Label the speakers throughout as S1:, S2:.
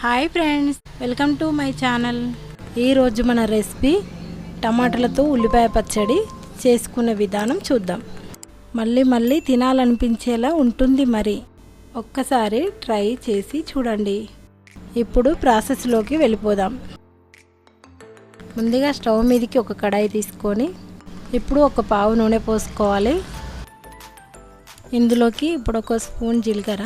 S1: Hi friends welcome to my channel ఈరోజు మన recipe టమాటాలతో ఉల్లిపాయ పచ్చడి చేసుకునే విధానం చూద్దాం. మళ్ళీ మళ్ళీ తినాలనిపించేలా ఉంటుంది మరి. ఒక్కసారి ట్రై చేసి చూడండి. ఇప్పుడు ప్రాసెస్లోకి వెళ్ళిపోదాం. ముందుగా స్టవ్ మీదకి ఒక కడాయి తీసుకొని ఇప్పుడు ఒక పావు నూనె పోసుకోవాలి. ఇందులోకి ఇప్పుడు ఒక స్పూన్ జీలకర్ర.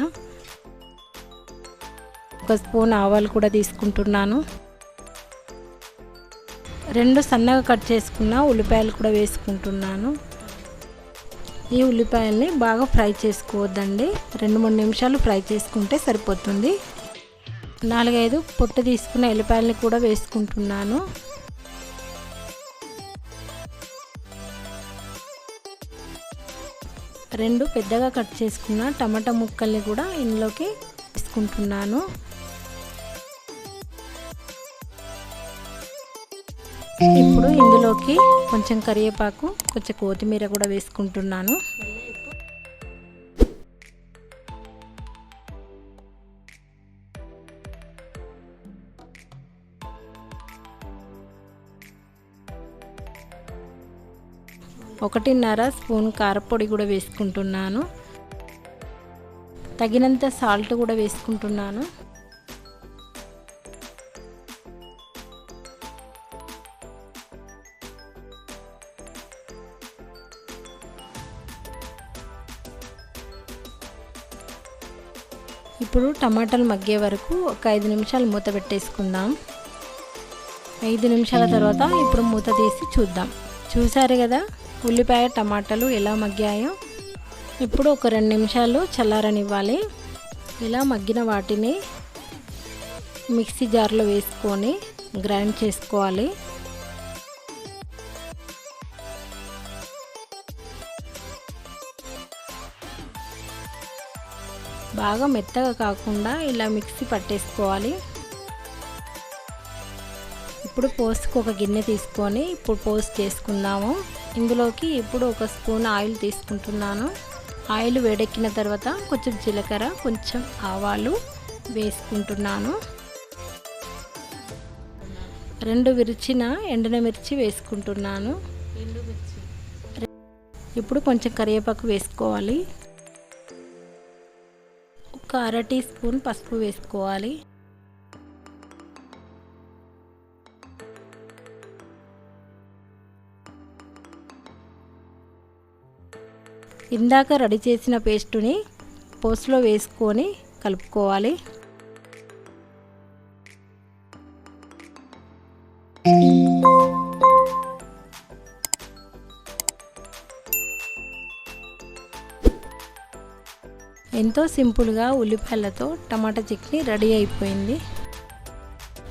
S1: ఒక స్పూన్ ఆవాలు కూడా తీసుకుంటున్నాను. రెండు సన్నగా కట్ చేసుకున్న ఉల్లిపాయలు కూడా వేసుకుంటున్నాను. ఈ ఉల్లిపాయల్ని బాగా ఫ్రై చేసుకోవద్దండి. రెండు మూడు నిమిషాలు ఫ్రై చేసుకుంటే సరిపోతుంది. నాలుగైదు పొట్టు తీసుకున్న ఎల్లిపాయలని కూడా వేసుకుంటున్నాను. రెండు పెద్దగా కట్ చేసుకున్న టమాటా ముక్కల్ని కూడా ఇందులోకి వేసుకుంటున్నాను. ఇప్పుడు ఇందులోకి కొంచెం కరివేపాకు కొంచెం కొత్తిమీర కూడా వేసుకుంటున్నాను. ఒకటిన్నర స్పూన్ కారపొడి కూడా వేసుకుంటున్నాను. తగినంత సాల్ట్ కూడా వేసుకుంటున్నాను. ఇప్పుడు టమాటాలు మగ్గే వరకు ఒక ఐదు నిమిషాలు మూత పెట్టేసుకుందాం. ఐదు నిమిషాల తర్వాత ఇప్పుడు మూత తీసి చూద్దాం. చూసారు కదా ఉల్లిపాయ టమాటాలు ఎలా మగ్గాయో? ఇప్పుడు ఒక రెండు నిమిషాలు చల్లారనివ్వాలి. ఇలా మగ్గిన వాటిని మిక్సీ జార్లో వేసుకొని గ్రైండ్ చేసుకోవాలి. బాగా మెత్తగా కాకుండా ఇలా మిక్సీ పట్టేసుకోవాలి. ఇప్పుడు పోస్ట్కి ఒక గిన్నె తీసుకొని ఇప్పుడు పోస్ట్ చేసుకుందాము. ఇందులోకి ఇప్పుడు ఒక స్పూన్ ఆయిల్ తీసుకుంటున్నాను. ఆయిల్ వేడెక్కిన తర్వాత కొంచెం జీలకర్ర కొంచెం ఆవాలు వేసుకుంటున్నాను. రెండు విరిచిన ఎండిన మిర్చి వేసుకుంటున్నాను. ఇప్పుడు కొంచెం కరివేపాకు వేసుకోవాలి. ఒక అర టీ స్పూన్ పసుపు వేసుకోవాలి. ఇందాక రెడీ చేసిన పేస్టుని పోస్ట్లో వేసుకొని కలుపుకోవాలి. ఎంతో సింపుల్గా ఉల్లిపాయలతో టమాటా చట్నీ రెడీ అయిపోయింది.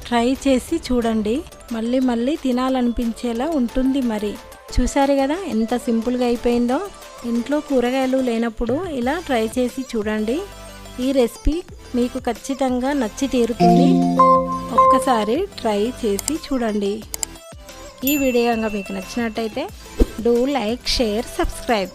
S1: ట్రై చేసి చూడండి. మళ్ళీ మళ్ళీ తినాలనిపించేలా ఉంటుంది మరి. చూసారు కదా ఎంత సింపుల్గా అయిపోయిందో? ఇంట్లో కూరగాయలు లేనప్పుడు ఇలా ట్రై చేసి చూడండి. ఈ రెసిపీ మీకు ఖచ్చితంగా నచ్చి తీరుతుంది. ఒక్కసారి ట్రై చేసి చూడండి. ఈ వీడియో కనుక మీకు నచ్చినట్టయితే డూ లైక్ షేర్ సబ్స్క్రైబ్.